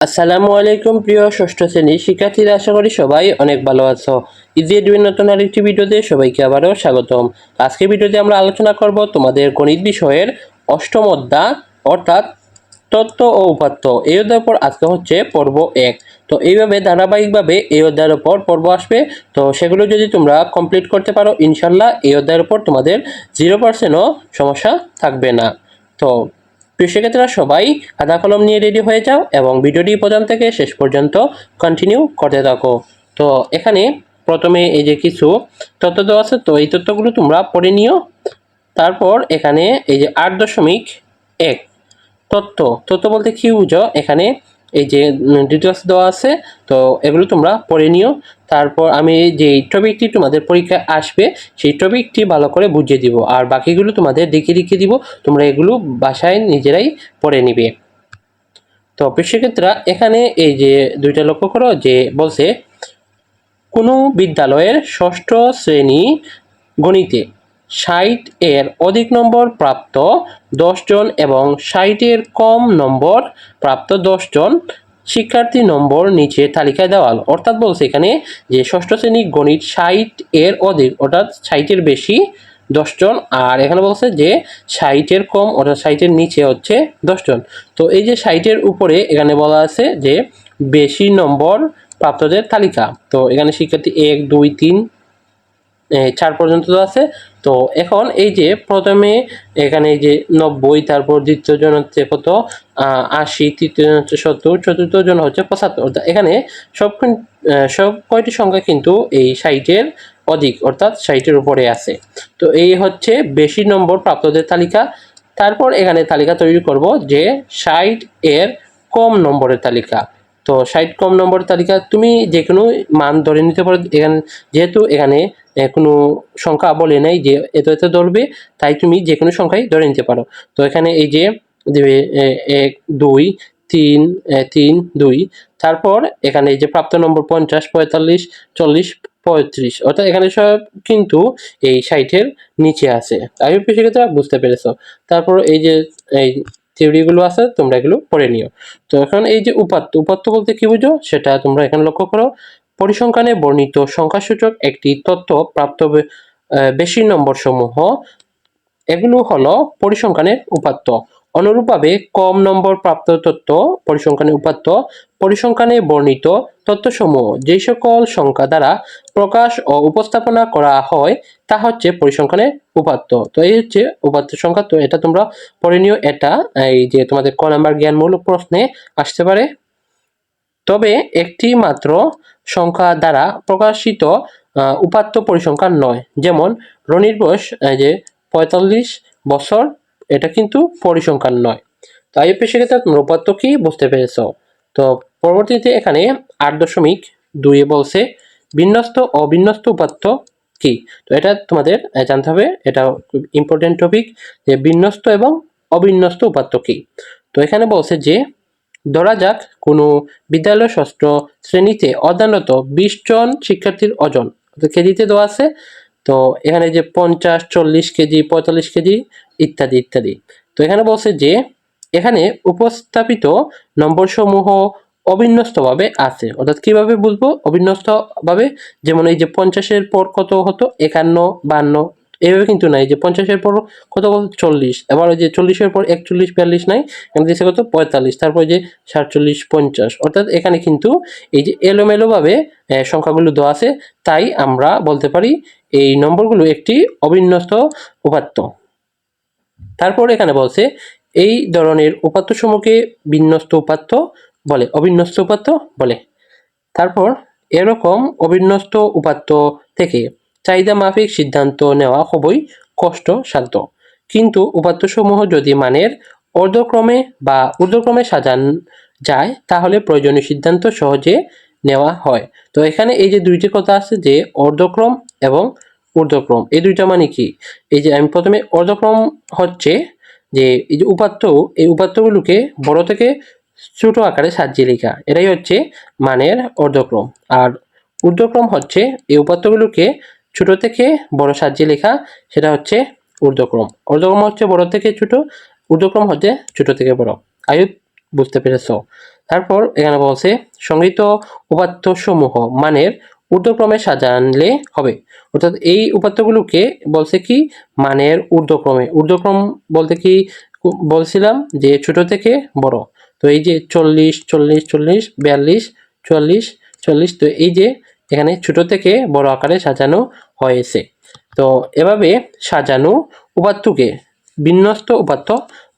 আসসালামু আলাইকুম প্রিয় ষষ্ঠ শ্রেণির শিক্ষার্থীরা, আশা করি সবাই অনেক ভালো আছো। ইজি এডুয়ের নতুন আরেকটি ভিডিওতে সবাইকে আবারও স্বাগতম। আজকের ভিডিওতে আমরা আলোচনা করব তোমাদের গণিত বিষয়ের অষ্টম অধ্যায়, অর্থাৎ তত্ত্ব ও উপাত্ত। এই অধ্যায়ের পর আজকে হচ্ছে পর্ব এক। তো এইভাবে ধারাবাহিকভাবে এই অধ্যায়ের ওপর পর্ব আসবে। তো সেগুলো যদি তোমরা কমপ্লিট করতে পারো ইনশাল্লাহ এই অধ্যায়ের উপর তোমাদের জিরো পার্সেন্টও সমস্যা থাকবে না। তো প্রিয় সবাই খাতা কলম নিয়ে রেডি হয়ে যাও এবং ভিডিওটি প্রথম থেকে শেষ পর্যন্ত কন্টিনিউ করতে থাকো। তো এখানে প্রথমে এই যে কিছু তথ্য দেওয়া আছে, তো এই তথ্যগুলো তোমরা পড়ে নিও। তারপর এখানে এই যে আট দশমিক এক তথ্য। তথ্য বলতে কী বুঝো? এখানে এই যে ডিটেলস দেওয়া আছে, তো এগুলো তোমরা পড়ে নিও। তারপর আমি যে টপিকটি তোমাদের পরীক্ষায় আসবে, সেই টপিকটি ভালো করে বুঝিয়ে দিব। আর বাকিগুলো তোমাদের দেখে দেখিয়ে দিব, তোমরা এগুলো বাসায় নিজেরাই পড়ে নিবে। তো কৃষিক্ষেত্রা, এখানে এই যে দুইটা লক্ষ্য করো, যে বলছে, কোনো বিদ্যালয়ের ষষ্ঠ শ্রেণি গণিতে ষাট এর অধিক নম্বর প্রাপ্ত দশজন এবং ষাটের কম নম্বর প্রাপ্ত দশজন শিক্ষার্থী নম্বর নিচে তালিকায় দেওয়া হলো। অর্থাৎ বলছে এখানে যে ষষ্ঠ শ্রেণি গণিত ষাট এর অধিক, অর্থাৎ ষাটের বেশি দশজন আর এখানে বলছে যে ষাটের কম, অর্থাৎ ষাটের নিচে হচ্ছে দশজন তো এই যে ষাটের উপরে এখানে বলা আছে যে বেশি নম্বর প্রাপ্তদের তালিকা তো এখানে শিক্ষার্থী এক, দুই, তিন চার পর্যন্ত তো আছে। তো এখন এই যে প্রথমে এখানে এই যে নব্বই, তারপর দ্বিতীয় জন হচ্ছে কত? আশি, তৃতীয় জন হচ্ছে সত্তর, চতুর্থ জন হচ্ছে পঁচাত্তর। এখানে সব সব কয়টি সংখ্যা কিন্তু এই ষাটের অধিক, অর্থাৎ ষাটের উপরে আছে। তো এই হচ্ছে বেশি নম্বর প্রাপ্তদের তালিকা। তারপর এখানে তালিকা তৈরি করব যে ষাট এর কম নম্বরের তালিকা। তো ষাট কম নম্বরের তালিকা তুমি যে কোনো মান ধরে নিতে পারো। এখানে যেহেতু এখানে কোনো সংখ্যা বলে নাই যে এত এত ধরবে, তাই তুমি যে কোনো সংখ্যাই ধরে নিতে পারো। তো এখানে এই যে দেবে এক, দুই, তিন তিন, দুই, তারপর এখানে এই যে প্রাপ্ত নম্বর পঞ্চাশ, পঁয়তাল্লিশ, চল্লিশ, পঁয়ত্রিশ, অর্থাৎ এখানে সব কিন্তু এই ষাটের নিচে আছে। আমি সেক্ষেত্রে বুঝতে পেরেছ। তারপর এই যে, এই থিওরিগুলো আছে, তোমরা এগুলো পড়ে নিও। তো এখন এই যে উপাত্ত উপাত্ত বলতে কি বুঝো? সেটা তোমরা এখানে লক্ষ্য করো। পরিসংখ্যানে বর্ণিত সংখ্যাসূচক একটি তথ্য প্রাপ্ত বেশি নম্বর সমূহ এগুলো হলো পরিসংখ্যানের উপাত্ত। অনুরূপভাবে কম নম্বর প্রাপ্ত তথ্য পরিসংখ্যানের উপাত্ত, পরিসংখ্যানে বর্ণিত তথ্যসমূহ যেই সকল সংখ্যা দ্বারা প্রকাশ ও উপস্থাপনা করা হয়, তা হচ্ছে পরিসংখ্যানের উপাত্ত। তো এই হচ্ছে উপাত্ত সংখ্যা। তো এটা তোমরা পড়ে এটা, এই যে তোমাদের ক নাম্বার জ্ঞানমূলক প্রশ্নে আসতে পারে। তবে একটি মাত্র সংখ্যা দ্বারা প্রকাশিত উপাত্ত পরিসংখ্যান নয়। যেমন রনির বয়স যে পঁয়তাল্লিশ বছর এটা কিন্তু পরিসংখ্যান নয়। তো আইএপি সেক্ষেত্রে তোমরা উপাত্ত কি বুঝতে পেরেছ? তো পরবর্তীতে এখানে আট দশমিক দুইয়ে বলছে, বিন্যস্ত অবিন্যস্ত উপাত্ত কি? তো এটা তোমাদের জানতে হবে, এটা ইম্পর্টেন্ট টপিক যে বিন্যস্ত এবং অবিন্যস্ত উপাত্ত কি? তো এখানে বলছে যে, ধরা যাক কোনো বিদ্যালয় ষষ্ঠ শ্রেণীতে অধ্যয়নরত বিশ জন শিক্ষার্থীর অর্থাৎ কেজিতে দেওয়া আছে তো এখানে যে পঞ্চাশ, চল্লিশ কেজি, পঁয়তাল্লিশ কেজি ইত্যাদি ইত্যাদি। তো এখানে বলছে যে এখানে উপস্থাপিত নম্বর সমূহ অবিন্যস্তভাবে আছে। অর্থাৎ কীভাবে বুঝব? অবিন্যস্তভাবে, যেমন এই যে পঞ্চাশের পর কত হতো? একান্ন, বান্ন এইভাবে কিন্তু নাই, যে পঞ্চাশের পর কত কত? চল্লিশ। এবার ওই যে চল্লিশের পর একচল্লিশ, বিয়াল্লিশ নাই, এখানে দিয়েছে কত? পঁয়তাল্লিশ। তারপর যে সাতচল্লিশ, পঞ্চাশ। অর্থাৎ এখানে কিন্তু এই যে এলোমেলোভাবে সংখ্যাগুলো দেওয়া আছে, তাই আমরা বলতে পারি এই নম্বরগুলো একটি অবিন্যস্ত উপাত্ত। তারপর এখানে বলছে, এই ধরনের উপাত্তসমূহকে বিন্যস্ত উপাত্ত বলে, অবিন্যস্ত উপাত্ত বলে। তারপর এরকম অবিন্যস্ত উপাত্ত থেকে চাহিদা মাফিক সিদ্ধান্ত নেওয়া খুবই কষ্টসাধ্য কিন্তু উপাত্তসমূহ যদি মানের অর্ধক্রমে বা ঊর্ধ্বক্রমে সাজান যায়, তাহলে প্রয়োজনীয় সিদ্ধান্ত সহজে নেওয়া হয়। তো এখানে এই যে দুইটি কথা আছে, যে অর্ধক্রম এবং ঊর্ধ্বক্রম, এই দুইটা মানে কি? এই যে আমি প্রথমে অর্ধক্রম হচ্ছে যে এই যে উপাত্ত, এই উপাত্তগুলোকে বড় থেকে ছোট আকারে সাজিয়ে লেখা। এটাই হচ্ছে মানের অর্ধক্রম আর ঊর্ধ্বক্রম হচ্ছে এই উপাত্তগুলোকে ছোট থেকে বড় সাজিয়ে লেখা, সেটা হচ্ছে ঊর্ধ্বক্রম। অর্ধক্রম হচ্ছে বড় থেকে ছোট, ঊর্ধ্বক্রম হচ্ছে ছোট থেকে বড়। আয়ু বুঝতে পেরেছ? তারপর এখানে বলছে, সংগৃহীত উপাত্ত সমূহ মানের ঊর্ধ্বক্রমে সাজানলে হবে। অর্থাৎ এই উপাত্তগুলোকে বলছে কি? মানের ঊর্ধ্বক্রমে। ঊর্ধ্বক্রম বলতে কি? বলছিলাম যে ছোট থেকে বড়। তো এই যে চল্লিশ চল্লিশ চল্লিশ, বিয়াল্লিশ, চুয়াল্লিশ, চল্লিশ, তো এই যে এখানে ছোট থেকে বড় আকারে সাজানো হয়েছে। তো এভাবে সাজানো উপাত্তকে বিন্যস্ত উপাত্ত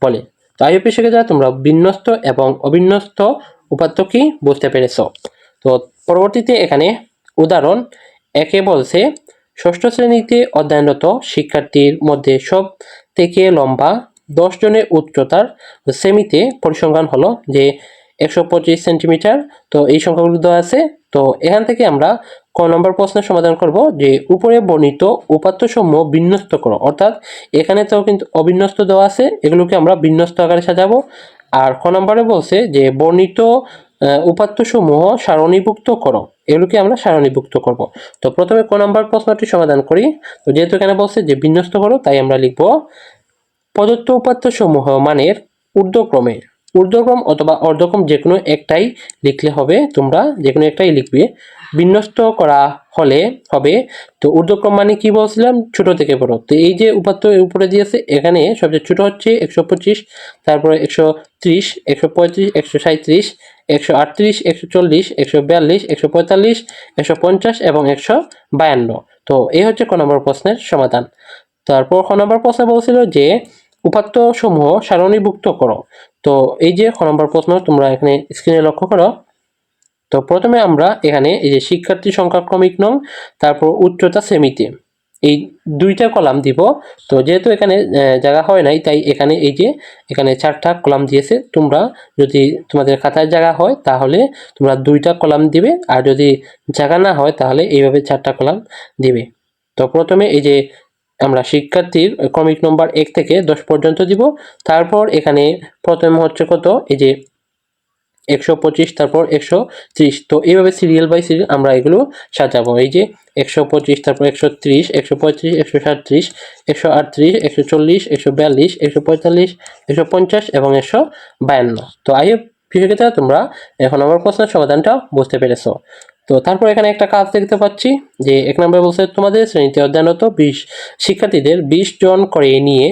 বলে। তো আইওপি শিখে যা তোমরা বিন্যস্ত এবং অবিন্যস্ত উপাত্ত কি বুঝতে পেরেছ। তো পরবর্তীতে এখানে উদাহরণ, একে বলছে, ষষ্ঠ শ্রেণীতে অধ্যয়নরত শিক্ষার্থীর মধ্যে সব থেকে লম্বা দশ জনের উচ্চতার সেমিতে পরিসংখ্যান হলো যে একশো পঁচিশ সেন্টিমিটার, তো এই সংখ্যাগুলো দেওয়া আছে। তো এখান থেকে আমরা ক নম্বর প্রশ্নের সমাধান করব যে উপরে বর্ণিত উপাত্তসমূহ বিন্যস্ত করো। অর্থাৎ এখানে তো কিন্তু অবিন্যস্ত দেওয়া আছে, এগুলোকে আমরা বিন্যস্ত আকারে সাজাবো। আর ক নম্বরে বলছে যে বর্ণিত উপাত্তসমূহ সারণীভুক্ত করো। এগুলোকে আমরা সারণীভুক্ত করব। তো প্রথমে ক নম্বর প্রশ্নটি সমাধান করি। তো যেহেতু এখানে বলছে যে বিন্যস্ত করো, তাই আমরা লিখব, প্রদত্ত উপাত্তসমূহ মানের ঊর্ধ্বক্রমে ঊর্ধ্বক্রম অথবা অর্ধক্রম যে কোনো একটাই লিখলে হবে তোমরা যে কোনো একটাই লিখবে। বিন্যস্ত করা হলে হবে, তো ঊর্ধ্বক্রম মানে কি বলছিলাম? ছোট থেকে বড়। তো এই যে উপাত্ত উপরে দিয়েছে এখানে সবচেয়ে ছোট হচ্ছে একশো পঁচিশ, তারপরে একশো ত্রিশ, একশো পঁয়ত্রিশ, একশো সাঁত্রিশ একশো আটত্রিশ, একশো চল্লিশ, একশো বিয়াল্লিশ, একশো পঁয়তাল্লিশ, একশো পঞ্চাশ এবং একশো বায়ান্ন। তো এই হচ্ছে ক নম্বর প্রশ্নের সমাধান। তারপর খ নম্বর প্রশ্ন বলছিল যে উপাত্ত সমূহ সারণীভুক্ত করো তো, এই যে খ নম্বর প্রশ্ন তোমরা এখানে স্ক্রিনে লক্ষ্য করো তো প্রথমে আমরা এখানে এই যে শিক্ষার্থী সংখ্যা ক্রমিক নং, তারপর উচ্চতা সেমিতে। এই দুইটা কলাম দিব। তো, যেহেতু এখানে জায়গা হয় নাই, তাই এখানে এই যে, এখানে চারটা কলাম দিয়েছে। তোমরা যদি তোমাদের খাতায় জায়গা হয়, তাহলে তোমরা দুইটা কলাম দিবে। আর যদি জায়গা না হয়, তাহলে এইভাবে চারটা কলাম দিবে। তো, প্রথমে এই যে আমরা শিক্ষার্থীর ক্রমিক নম্বর এক থেকে দশ পর্যন্ত দিব। তারপর এখানে প্রথম হচ্ছে কত? এই যে একশো পঁচিশ, তারপর একশো ত্রিশ। তো এইভাবে সিরিয়াল বাই সিরিয়াল আমরা এগুলো সাজাবো। এই যে একশো পঁচিশ, তারপর একশো ত্রিশ, একশো পঁয়ত্রিশ, একশো সাতত্রিশ একশো আটত্রিশ, একশো চল্লিশ, একশো বিয়াল্লিশ, একশো পঁয়তাল্লিশ, একশো পঞ্চাশ এবং একশো বায়ান্ন। তো আই ফিজিক্যাল তোমরা এখন আমার প্রশ্নের সমাধানটা বুঝতে পেরেছ। তো তারপর এখানে একটা কাজ দেখতে পাচ্ছি যে এক নম্বরে বলছে, তোমাদের শ্রেণীতে অধ্যয়নরত বিশ শিক্ষার্থীদের বিশ জন করে নিয়ে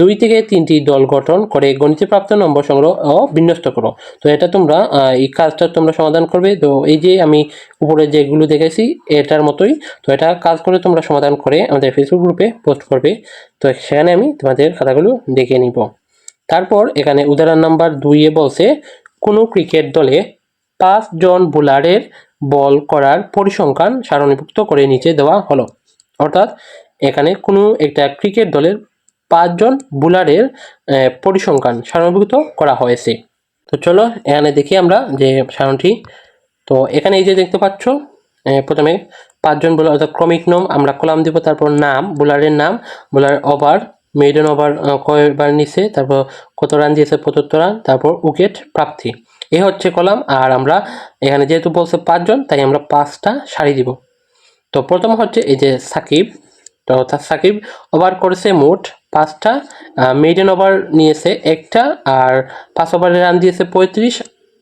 দুই থেকে তিনটি দল গঠন করে গণিতে প্রাপ্ত নম্বর সংগ্রহ ও বিন্যস্ত করো। তো এটা তোমরা এই কাজটা তোমরা সমাধান করবে। তো এই যে আমি উপরে যেগুলো দেখেছি, এটার মতোই। তো এটা কাজ করে তোমরা সমাধান করে আমাদের ফেসবুক গ্রুপে পোস্ট করবে। তো সেখানে আমি তোমাদের খাতাগুলো দেখে নিব। তারপর এখানে উদাহরণ নাম্বার দুইয়ে বলছে, কোনো ক্রিকেট দলে পাঁচজন বোলারের বল করার পরিসংখ্যান সারণীভুক্ত করে নিচে দেওয়া হলো। অর্থাৎ এখানে কোনো একটা ক্রিকেট দলের পাঁচজন বোলারের পরিসংখ্যান সারণীভুক্ত করা হয়েছে। তো চলো এখানে দেখি আমরা যে সারণটি। তো এখানে এই যে দেখতে পাচ্ছ প্রথমে পাঁচজন বোলার, অর্থাৎ ক্রমিক নাম, আমরা কলাম দিব, তারপর নাম, বোলারের নাম, বোলার ওভার মেডেন ওভার কয়বার নিছে, তারপর কত রান দিয়েছে, পঁচাত্তর রান তারপর উইকেট প্রাপ্তি। এই হচ্ছে কলাম, আর আমরা এখানে যেহেতু বলছে পাঁচজন, তাই আমরা পাঁচটা সারি দিব। তো প্রথম হচ্ছে এই যে সাকিব, তো অর্থাৎ সাকিব ওভার করেছে মোট পাঁচটা মেডেন ওভার নিয়েছে একটা, আর পাঁচ ওভারে রান দিয়েছে পঁয়ত্রিশ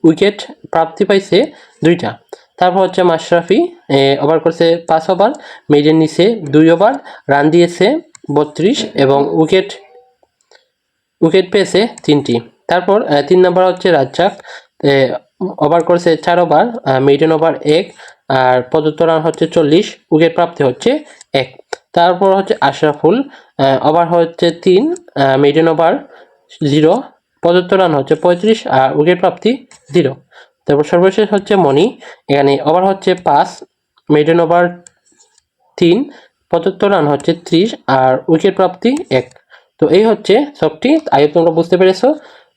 উইকেট প্রাপ্তি পাইছে দুইটা। তারপর হচ্ছে মাশরাফি ওভার করেছে পাঁচ ওভার মেডেন নিছে দুই ওভার রান দিয়েছে বত্রিশ, এবং উইকেট উইকেট পেয়েছে তিনটি। তারপর তিন নম্বর হচ্ছে রাজ্জাক ওভার করেছে চার ওভার মেডেন ওভার এক, আর প্রদত্ত রান হচ্ছে চল্লিশ, উইকেট প্রাপ্তি হচ্ছে এক। তারপর হচ্ছে আশরাফুল ওভার হচ্ছে তিন মেডেন ওভার জিরো প্রদত্ত রান হচ্ছে পঁয়ত্রিশ, আর উইকেট প্রাপ্তি জিরো তারপর সর্বশেষ হচ্ছে মণি, এখানে ওভার হচ্ছে পাঁচ মেডেন ওভার তিন, প্রদত্ত রান হচ্ছে ত্রিশ, আর উইকেট প্রাপ্তি এক। তো এই হচ্ছে সবটি আগে তোমরা বুঝতে পেরেছ।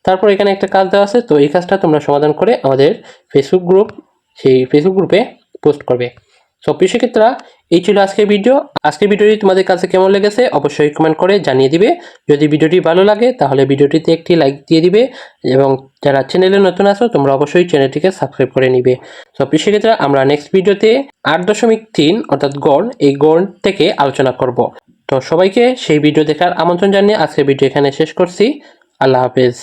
তারপর এখানে একটা কাজ দেওয়া আছে, তো এই কাজটা তোমরা সমাধান করে আমাদের ফেসবুক গ্রুপ সেই ফেসবুক গ্রুপে পোস্ট করবে। সো প্রিয় এই ছিল আজকের ভিডিও আজকের ভিডিওটি তোমাদের কাছে কেমন লেগেছে অবশ্যই কমেন্ট করে জানিয়ে দিবে। যদি ভিডিওটি ভালো লাগে, তাহলে ভিডিওটিতে একটি লাইক দিয়ে দিবে এবং যারা চ্যানেলে নতুন আছো, তোমরা অবশ্যই চ্যানেলটিকে সাবস্ক্রাইব করে নিবে। সো প্রিয় আমরা নেক্সট ভিডিওতে আট দশমিক তিন, অর্থাৎ গড়, এই গড় থেকে আলোচনা করব। তো সবাইকে সেই ভিডিও দেখার আমন্ত্রণ জানিয়ে আজকের ভিডিও এখানে শেষ করছি। আল্লাহ হাফেজ।